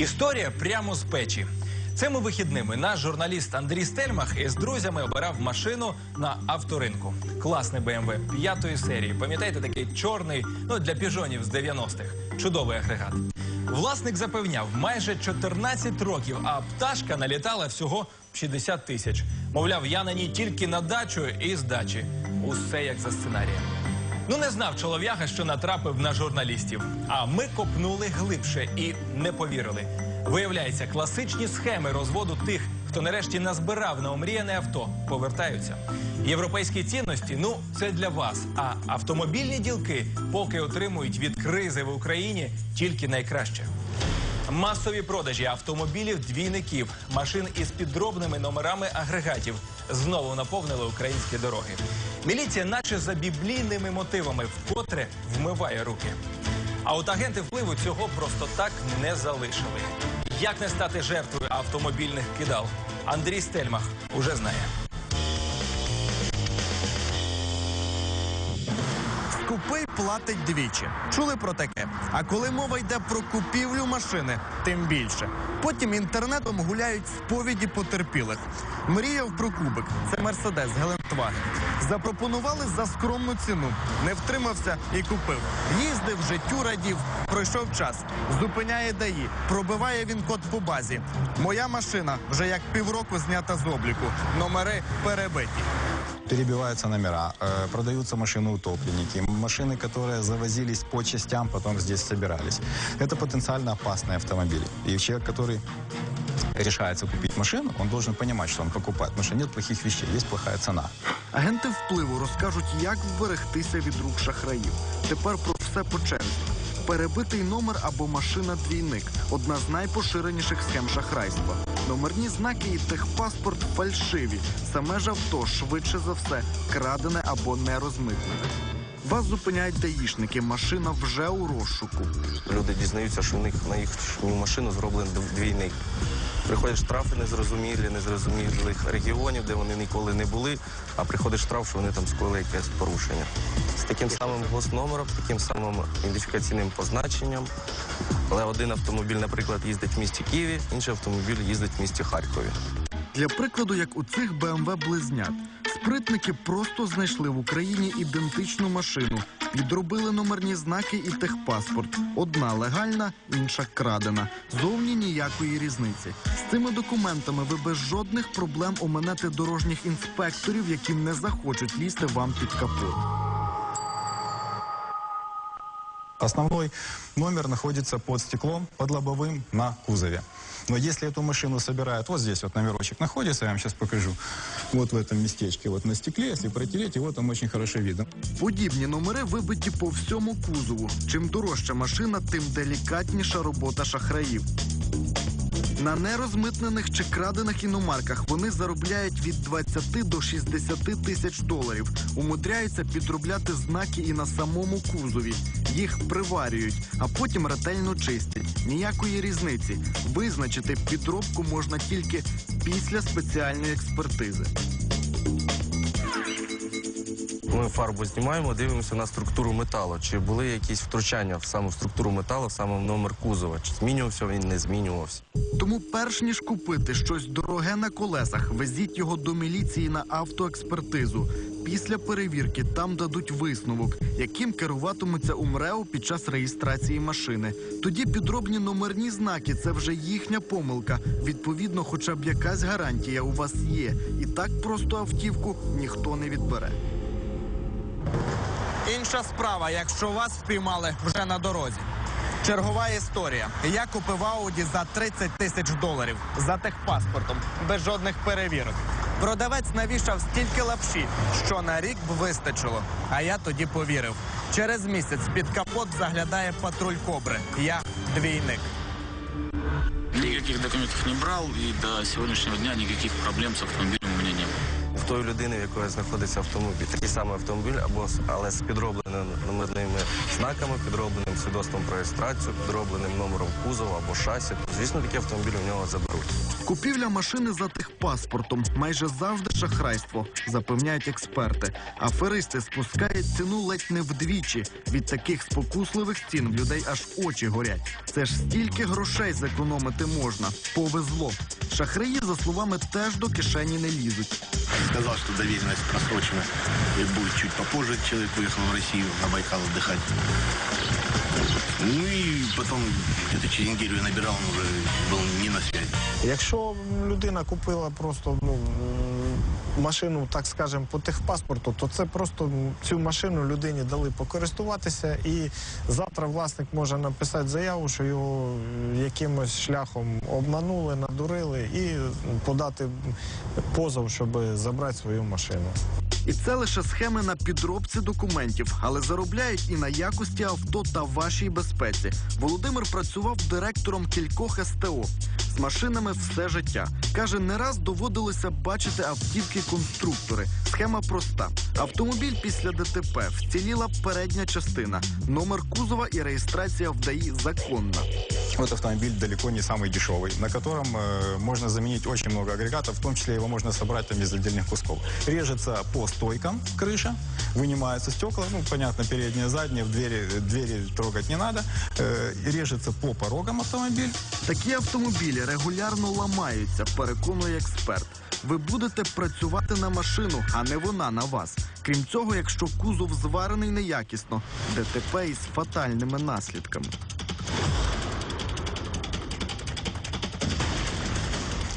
Історія прямо з печі. Цими вихідними наш журналіст Андрій Стельмах із друзями обирав машину на авторинку. Класний BMW п'ятої серії. Пам'ятаєте, такий чорний, ну для піжонів з 90-х. Чудовий агрегат. Власник запевняв, майже 14 років, а пташка налітала всього 60 тисяч. Мовляв, я на ній тільки на дачу і з дачі. Усе як за сценарієм. Ну не знав чолов'яга, що натрапив на журналістів. А ми копнули глибше і не повірили. Виявляється, класичні схеми розводу тих, хто нарешті назбирав на омріяне авто, повертаються. Європейські цінності ну це для вас. А автомобільні ділки поки отримують від кризи в Україні тільки найкраще. Масові продажі автомобілів двійників, машин із підробними номерами агрегатів знову наповнили українські дороги. Міліція, наче за біблійними мотивами, вкотре вмиває руки. А от агенти впливу цього просто так не залишили. Як не стати жертвою автомобільних кидал? Андрій Стельмах уже знає. Скупий платить двічі. Чули про таке? А коли мова йде про купівлю машини, тим більше. Потім інтернетом гуляють сповіді потерпілих. Мріяв про кубик. Це Мерседес Гелендваген. Запропонували за скромну ціну. Не втримався і купив. Їздив, життю радів. Пройшов час. Зупиняє ДАІ. Пробиває він код по базі. Моя машина вже як півроку знята з обліку. Номери перебиті перебиваются номера, э, продаются машины-утопленники, машины, которые завозились по частям, потом здесь собирались. Это потенциально опасные автомобили. И человек, который решается купить машину, он должен понимать, что он покупает, потому что нет плохих вещей, есть плохая цена. Агенти впливу розкажуть, як вберегтися від рук шахраїв. Тепер про все по черзі. Перебитий номер або машина-двійник одна з найпоширеніших схем шахрайства. Номерні знаки і техпаспорт фальшиві. Саме ж авто швидше за все крадене або не розмитнене. Вас зупиняють даїшники. Машина вже у розшуку. Люди дізнаються, що в них на їхню машину зроблений дв- двійник. Приходять штрафи незрозумілі, незрозумілих регіонів, де вони ніколи не були, а приходить штраф, що вони там скоїли якесь порушення. З таким самим госномером, таким самим ідентифікаційним позначенням. Але один автомобіль, наприклад, їздить в місті Києві, інший автомобіль їздить в місті Харкові. Для прикладу, як у цих БМВ близнят, спритники просто знайшли в Україні ідентичну машину, підробили номерні знаки і техпаспорт. Одна легальна, інша крадена. Зовні ніякої різниці. З цими документами ви без жодних проблем оминете дорожніх інспекторів, які не захочуть лізти вам під капот. Основной номер находится под стеклом, под лобовым на кузове. Но если эту машину собирают, вот здесь вот номерочек находится, я вам сейчас покажу, вот в этом местечке, вот на стекле, если протереть, его там очень хорошо видно. Подібні номери вибиті по всьому кузову. Чим дорожча машина, тим делікатніша робота шахраїв. На нерозмитнених чи крадених іномарках вони заробляють від 20 до 60 тисяч доларів. Умудряються підробляти знаки і на самому кузові. Їх приварюють, а потім ретельно чистять. Ніякої різниці. Визначити підробку можна тільки після спеціальної експертизи. Ми фарбу знімаємо, дивимося на структуру металу. Чи були якісь втручання в саму структуру металу, саме в номер кузова? Чи змінювався він, не змінювався? Тому, перш ніж купити щось дороге на колесах, везіть його до міліції на автоекспертизу. Після перевірки там дадуть висновок, яким керуватимуться у МРЕО під час реєстрації машини. Тоді підробні номерні знаки це вже їхня помилка. Відповідно, хоча б якась гарантія у вас є. І так просто автівку ніхто не відбере. Інша справа, якщо вас впіймали вже на дорозі. Чергова історія. Я купив Ауді за 30 тисяч доларів за техпаспортом, без жодних перевірок. Продавець навішав стільки лапші, що на рік б вистачило. А я тоді повірив. Через місяць під капот заглядає патруль кобри. Я двійник. Никаких документов не брал, и до сегодняшнего дня никаких проблем с автомобилем тої людини, в якої знаходиться автомобіль, такий самий автомобіль, або але з підробленими номерними знаками, підробленим свідоцтвом про реєстрацію, підробленим номером кузова або шасі. Звісно, такі автомобілі у нього заберуть. Купівля машини за техпаспортом майже завжди шахрайство, запевняють експерти. Аферисти спускають ціну ледь не вдвічі. Від таких спокусливих цін людей аж очі горять. Це ж стільки грошей зекономити можна. Повезло. Шахраї, за словами, теж до кишені не лізуть. Сказал, что доверенность просрочена и будет чуть попозже. Человек уехал в Россию на Байкал отдыхать. Ну и потом где-то через неделю я набирал, он уже был не на связи. Якщо людина купила просто ну, машину, так скажемо, по техпаспорту, то це просто цю машину людині дали покористуватися, і завтра власник може написати заяву, що його якимось шляхом обманули, надурили, і подати позов, щоб забрати свою машину. І це лише схеми на підробці документів, але заробляють і на якості авто та вашій безпеці. Володимир працював директором кількох СТО з машинами все життя. каже, не раз доводилося бачити автівки-конструктори. Схема проста: автомобіль після ДТП вціліла передня частина, номер кузова і реєстрація в ДАІ законна Вот автомобиль далеко не самый дешевый, на котором э, можно заменить очень много агрегатов, в том числе его можно собрать там из отдельных кусков. Режется по стойкам крыша, вынимаются стекла, ну, понятно, передние, задние, в двери, двери трогать не надо. Э, и режется по порогам автомобиль, Такі автомобілі регулярно ламаються, переконує експерт. Ви будете працювати на машину, а не вона на вас. Крім цього, якщо кузов зварений неякісно, ДТП із фатальними наслідками.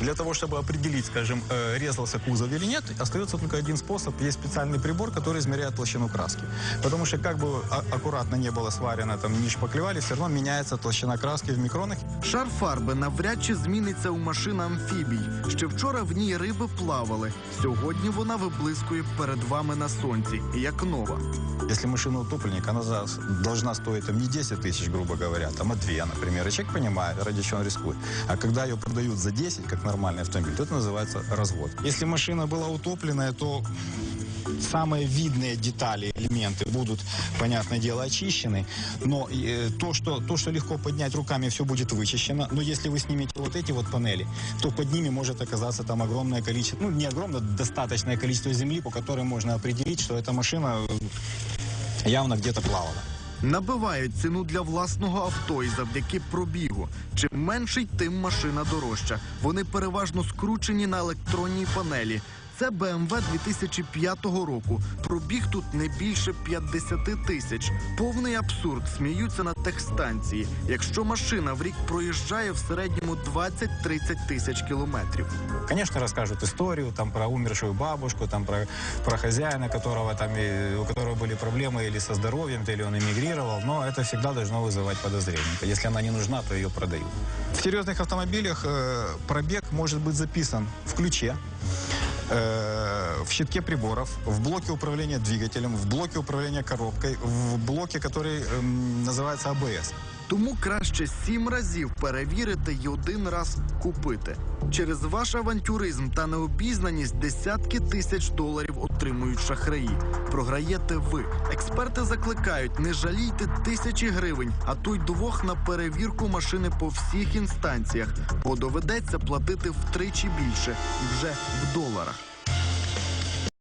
Для того, чтобы определить, скажем, э, резался кузов или нет, остается только один способ. Есть специальный прибор, который измеряет толщину краски. Потому что как бы а- аккуратно не было сварено, там не шпаклевали, все равно меняется толщина краски в микронах. Шар фарби навряд чи зміниться у машин амфібій. Ще вчора в ній риби плавали. Сьогодні вона виблискує перед вами на сонці, як нова. Если машина утопленник, она за- должна стоить там не 10 тысяч, грубо говоря, там, а 2, например. И человек понимает, ради чего он рискует. А когда ее продают за 10, как нормальный автомобиль, то это называется развод. Если машина была утопленная, то самые видные детали, элементы будут, понятное дело, очищены. Но э, то, что, то, что легко поднять руками, все будет вычищено. Но если вы снимете вот эти вот панели, то под ними может оказаться там огромное количество, ну не огромное, достаточное количество земли, по которой можно определить, что эта машина э, явно где-то плавала. Набивають ціну для власного авто і завдяки пробігу. Чим менший, тим машина дорожча. Вони переважно скручені на електронній панелі. Це BMW 2005 року. Пробіг тут не більше 50 тисяч. Повний абсурд. Сміються на техстанції. Якщо машина в рік проїжджає в середньому 20-30 тисяч кілометрів. Конечно, расскажут историю там про умершую бабушку, там про, про хозяина, которого там и- у которого были проблемы или со здоровьем, или он эмигрировал, но это всегда должно вызывать подозрения. Если она не нужна, то ее продают. В серьезных автомобилях э, пробег может быть записан в ключе, э, в щитке приборов, в блоке управления двигателем, в блоке управления коробкой, в блоке, который эм, называется АБС. Тому краще сім разів перевірити і один раз купити. Через ваш авантюризм та необізнаність десятки тисяч доларів отримують шахраї. Програєте ви. Експерти закликають, не жалійте тисячі гривень, а то й двох на перевірку машини по всіх інстанціях, бо доведеться платити втричі більше і вже в доларах.